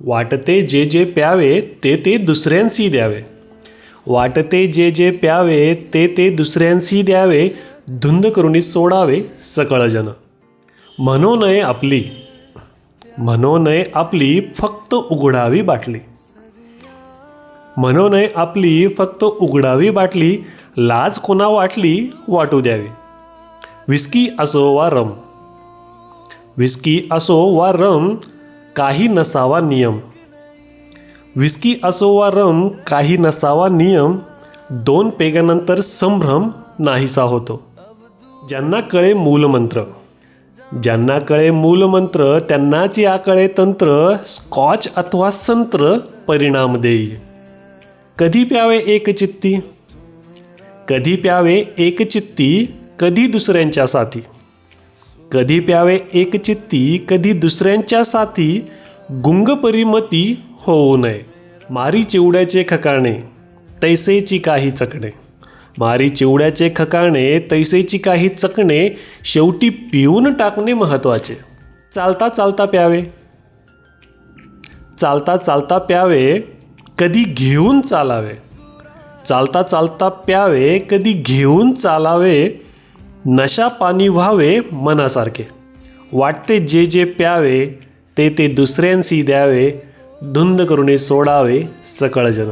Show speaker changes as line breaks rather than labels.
वाटते जे जे प्यावे ते ते दुसऱ्यांसी द्यावे. वाटते जे जे प्यावे ते ते दुसऱ्यांसी द्यावे धुंद करुणी सोडावे सकळजन म्हणो नये आपली. म्हणो नये आपली फक्त उघडावी बाटली. म्हणो नये आपली फक्त उघडावी बाटली लाज कोणा वाटली वाटू द्यावी. विस्की असो वा रम. विस्की असो वा रम काही नसावा नियम. विस्की असो वा रम काही नसावा नियम दोन पेगानंतर संभ्रम नाहीसा होतो. ज्यांना कळे मूलमंत्र. ज्यांना कळे मूलमंत्र त्यांनाच या कळे तंत्र स्कॉच अथवा संत्र परिणाम देई. कधी प्यावे एकचित्ती कधी प्यावे एकचित्ती कधी दुसऱ्यांच्या साथी? कधी प्यावे एक चित्ती कधी दुसऱ्यांच्या साथी गुंग परिमती होऊ नये. मारी चिवड्याचे खकाणे तैसेची काही चकणे. मारी चिवड्याचे खकाणे तैसेची काही चकणे शेवटी पिऊन टाकणे महत्त्वाचे चालता चालता प्यावे. चालता चालता प्यावे कधी घेऊन चालावे. चालता चालता प्यावे कधी घेऊन चालावे नशा पाणी व्हावे मनासारखे. वाटते जे जे प्यावे ते ते दुसऱ्यांशी द्यावे धुंद करुणे सोडावे सकळजन